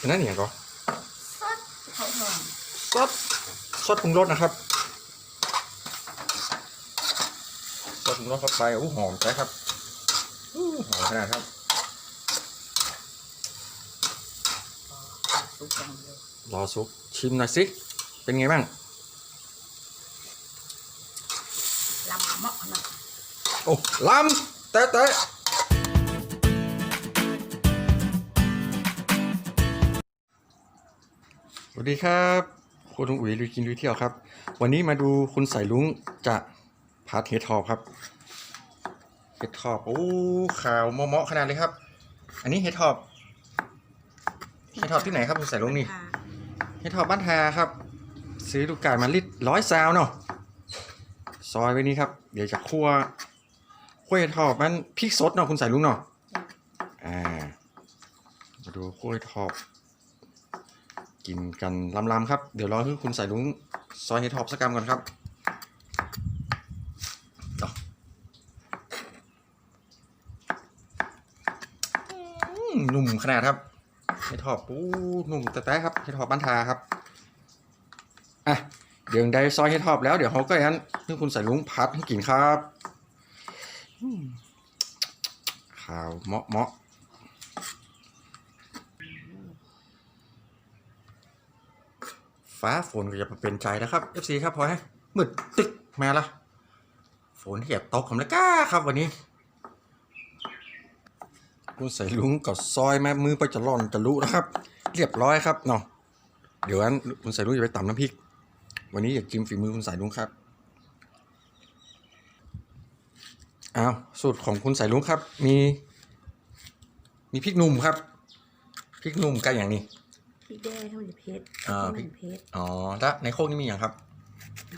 อันนั้นเนี่ยก็ซดเขาทองซอสซอสปรุงรสนะครับซอสปรุงรสเข้าไปอู้หอมใจครับอู้หอมขนาดครับสุกอย่างเดียวรอซุปชิมหน่อยสิ เป็นไงบ้างลำเหมาะนะโอ้ลำแต่แต่ สวัสดีครับคุณอุ๋ยลุยกินลุยเที่ยวครับ วันนี้มาดูคุณใส่ลุงจะพัดเห็ดทอบครับเห็ดทอบโอ้ขาวเมาะขนาดเลยครับ อันนี้เห็ดทอบเห็ดทอบที่ไหนครับคุณใส่ลุงนี่เห็ดทอบบ้านแทครับ ซื้อลูกไก่มาลิตรร้อยซาวเนาะซอยไว้นี้ครับ เดี๋ยวจะคั่วคั่วเห็ดทอบมันพริกสดเนาะคุณใส่ลุงเนาะอ่ามาดูคั่วเห็ดทอบ กินกันลำๆครับ เดี๋ยวรอให้คุณใส่ลุงซอยเห็ดทอบสักกรัมก่อนครับหนุ่มขนาดครับเห็ดหอบปูหนุ่มแต่แต่ครับเห็ดหอบบ้านทาครับอะเดี๋ยวได้ซอยเห็ดหอบแล้วเดี๋ยวเขาก็ยันให้คุณใส่ลุงพัดให้กินครับข่าวเหมาะเหมาะ ฟ้าฝนก็จะมาเป็นใจนะครับ FC ครับพอให้มืดตึกมาละฝนเหียบตกผมเลยก้าครับวันนี้คุณใส่ลุงก็ซอยแม่มือไปจะร่อนจะลุนะครับ เรียบร้อยครับเนาะเดี๋ยวนั้นคุณใส่ลุงจะไปตำน้ำพริก วันนี้อยากกินฝีมือคุณใส่ลุงครับอ้าวสูตรของคุณใส่ลุงครับ มี มีพริกหนุ่มครับพริกหนุ่มกันอย่างนี้ พริกแดงให้มันจะเผ็ดอ่าให้มันเผ็ดอ๋อแล้วในโคกนี่มีอย่างครับ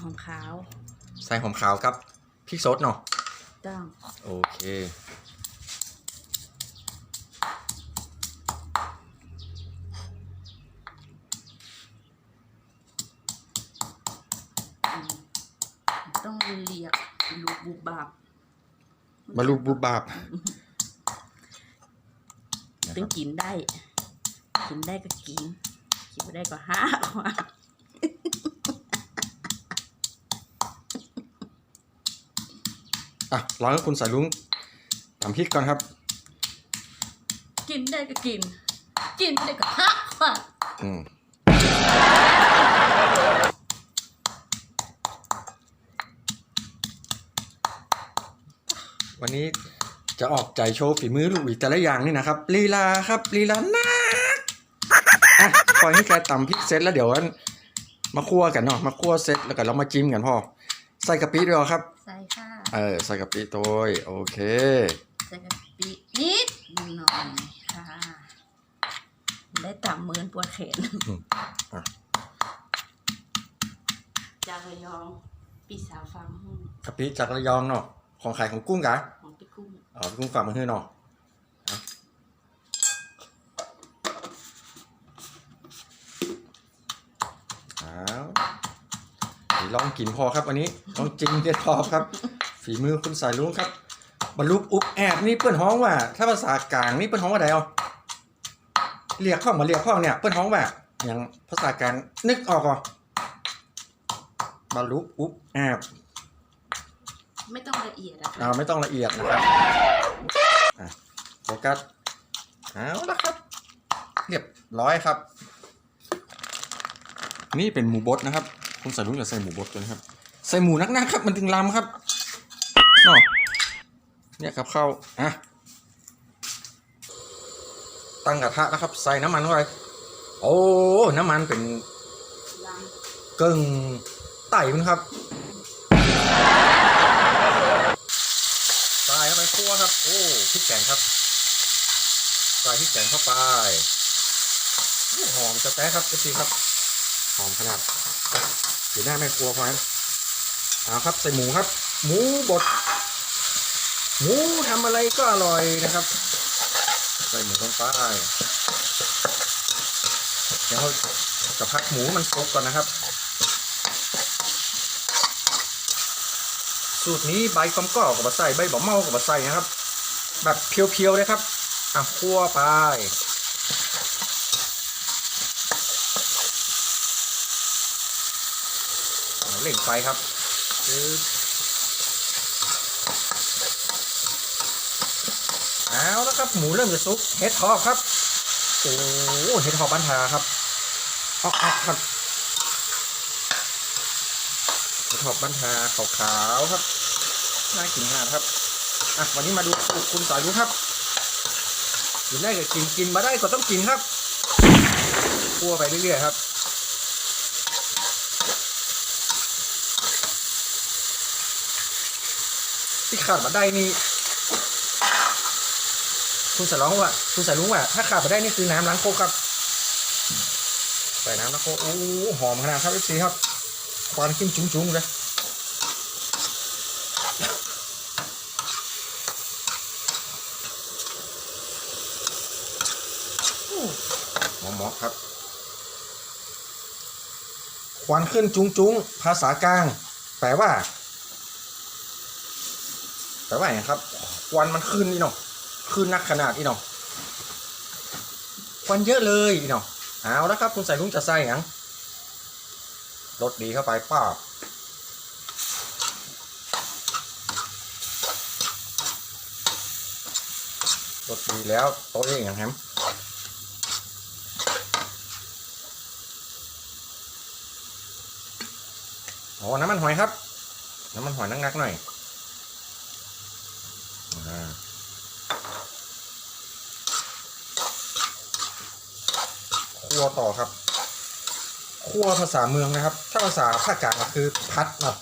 หอมขาวใส่หอมขาวกับพริกสดเนาะ ต้องโอเคต้องเรียกลูกบุบบับมาลูบุบบาบนะคถึรังบกินได้ กินได้ก็กิน กินไม่ได้ก็ห้าว่าอะรอให้คุณใส่ลุงตำพริกก่อนครับ กินได้ก็กิน กินไม่ได้ก็ห้าว่าอืมวันนี้จะออกใจโชว์ฝีมือลูกอีกแต่ละอย่างนี่นะครับลีลาครับลีลานัก อะปล่อยให้แกตำพริกเสร็จแล้วเดี๋ยวมาคั่วกันเนาะมาคั่วเสร็จแล้วก็เรามาจิ้มกันพ่อใส่กะปิด้วยเหรอครับ ใส่ค่ะเออใส่กะปิโตัวโอเค ใส่กะปินิดหน่อยค่ะ ได้ตามมือปวดแขนอืมอะ จากระยองปีสาวฟังหุ้นกะปิจากระยองเนาะของขายของกุ้งกะของพี่กุ้ง อ๋อพี่กุ้งฝากมาให้เนาะเอาเอาเดี๋ยวลองกินพอครับวันนี้ลองจริงเด็ดพอครับ ฝีมือคุณสายลุงครับบรรลุอุบแอบนี่เปิ้นฮ้องว่า ถ้าภาษากลางนี่เปิ้นฮ้องว่าใดเอาเรียกข้องมาเรียกข้องเนี่ยเปิ้นฮ้องว่าอย่างภาษากลางนึกออกอะบรรลุอุบแอบไม่ต้องละเอียดอะค่ะเอาไม่ต้องละเอียดนะครับอะโฟกัสเอาละครับ เรียบร้อยครับ นี่เป็นหมูบดนะครับคุณใส่ลุงอย่าใส่หมูบดตัวนครับ ใส่หมูนักหนาครับ มันถึงลำครับเนาะเนี่ยครับเข้าอะตั้งกระทะแล้วครับ ใส่น้ำมันเข้าไปโอ้น้ำมันเป็นเกิ่งไต่มันครับใส่เข้าไปคั่วครับ โอ้พริกแกงครับใส่พริกแกงเข้าไปหอมจะแต้ครับเอฟซีครับ หอมขนาดเดี๋ยวหน้าแม่ครัวพอนั้นเอาครับใส่หมูครับ หมูบด หมูทำอะไรก็อร่อยนะครับ ใส่หมูลงไปเดี๋ยวเราจะพักหมูมันสุกก่อนนะครับ สูตรนี้ใบกำก้อกับใส่ใบบ่เมากับใส่นะครับ แบบเพียวๆเลยครับอะคั่วไปึ่งไฟครับเอาแล้วครับหมูเริ่มจะสุกเห็ดทอบครับโอ้โหเห็ดทอบบันทาครับออกออกครับเห็ดทอบบันทาขาวๆครับน่ากินมากครับอะวันนี้มาดูสูตรคุณสายรุ้ครับกินได้ก็กินกินมาได้ก็ต้องกินครับคั่วไปเรื่อยๆครับ ที่ขาดมาได้นี่คุณสาร้องว่าคุณสารุ้งว่าถ้าขาดมาได้นี่คือน้ำล้างโคกครับใส่น้ำล้างโคกโอ้โหหอมขนาดครับเอฟซีครับควันขึ้นจุ้งๆเลยหมอหมอครับควันขึ้นจุ้งจุ้งภาษากลาง แปลว่า แปลว่าไงครับควันมันขึ้นนี่เนาะขึ้นนักขนาดนี่เนาะควันเยอะเลยนี่เนาะเอาแล้วครับ คุณใส่ลุงจะใส่ยังรสดีเข้าไปป้าบรสดีแล้วโต๊ะเองอย่างแฮมอ๋อน้ำมันหอยครับ น้ำมันหอยนักๆหน่อย อ่าคั่วต่อครับคั่วภาษาเมืองนะครับ ถ้าภาษาภาคกลางก็คือพัดเนาะ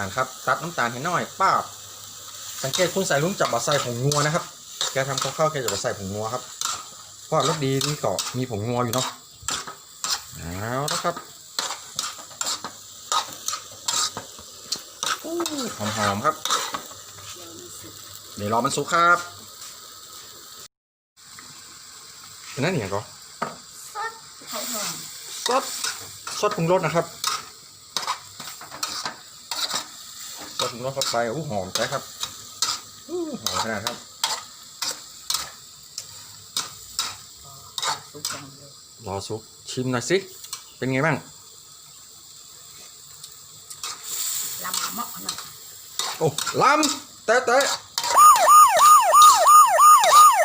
าลครับตัดน้ำตาลให้หน่อยป้าบสังเกตคุณใส่ลุงจับบะใส่ผงงัวนะครับแกทำกับข้าวแกจะบะใส่ผงงัวครับเพราะรสดีนี่ก็มีผงงัวอยู่เนาะเอาแล้วครับอู้หอมๆครับ เดี๋ยวรอมันสุกครับเป็นนั่นเนี่ยก็ซดเขาหอมซอสซอสปรุงรสนะครับซอส ปรุงรสเข้าไปอู้หอมใช่ครับอู้หอมขนาดครับสุกจังเลยรอซุปชิมหน่อยสิ เป็นไงบ้างลำเหมาะนะโอ้ล้ำแต่แต่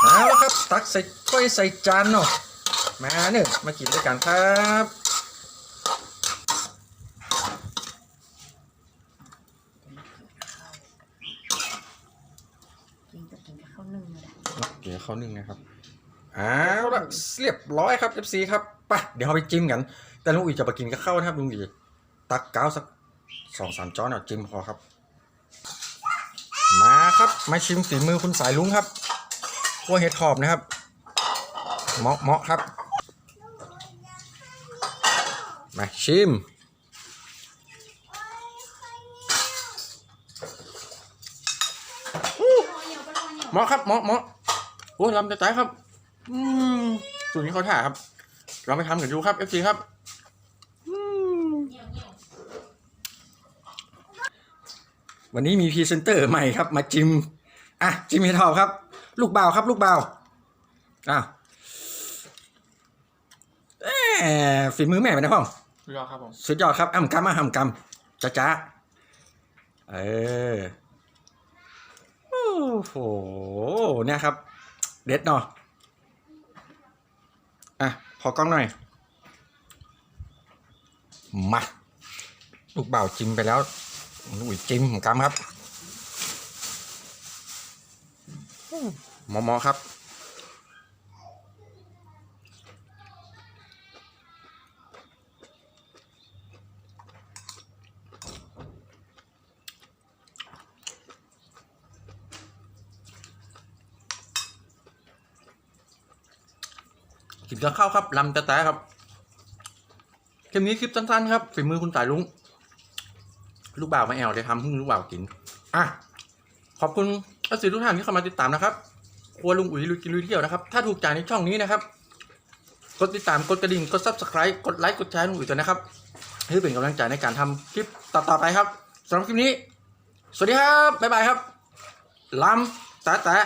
เอาแล้วครับ ตักใส่ถ้วยใส่จานเนาะมาเนี่ยมากินด้วยกันครับ กินก็กินกับข้าวนึ่งเลย เดี๋ยวเขานึ่งนะครับเอาละเรียบร้อยครับ FC ครับไปเดี๋ยวเราไปจิ้มกัน แต่ลุงอีจะไปกินกับข้าวนะครับลุงอีตักก้าวสักสองสามจ้อนเอาจิ้มพอครับ มาครับมาชิมฝีมือคุณสายลุงครับคั่วเห็ดขอบนะครับเหมาะเหมาะครับ มาชิมเหมาะครับเหมาะเหมาะ โอ้ยลำจะตายครับ อืมสูตรนี้เขาถ่าครับ เราไปทำกันดูครับ FC ครับอืมวันนี้มีพรีเซนเตอร์ใหม่ครับ มาจิม อะ จิมเฮดทอบครับ ลูกบ่าวครับ ลูกบ่าวอ้าวเอ๊ะฝีมือแม่ไปนะพ่องสุดยอดครับผมสุดยอดครับอ่ำกำอะอ่ำกำจ้าจ้าเออ โอ้โห เนี่ยครับ เด็ดเนาะอะ พอกล้องหน่อย มา ลูกเบาจิ้มไปแล้วลูกจิ้มของกำครับ หมอมอครับ กินกับข้าวครับลำแต่แต่ครับคลิปนี้คลิปสั้นๆครับฝีมือคุณสายลุงลูกบ่าวมาแอลได้ทำเพิ่งลูกบ่าวกินอะขอบคุณอาสื่อทุกท่านที่เข้ามาติดตามนะครับครัวลุงอุ๋ยลุยกินลุยเที่ยวนะครับถ้าถูกใจในช่องนี้นะครับกดติดตามกดกระดิ่งกด subscribe กดไลค์กดแชร์ลุงอุ๋ยด้วนะครับเพื่อเป็นกำลังใจในการทำคลิปต่อๆไปครับสำหรับคลิปนี้ สวัสดีครับบ๊ายบายครับลำแตะแตะ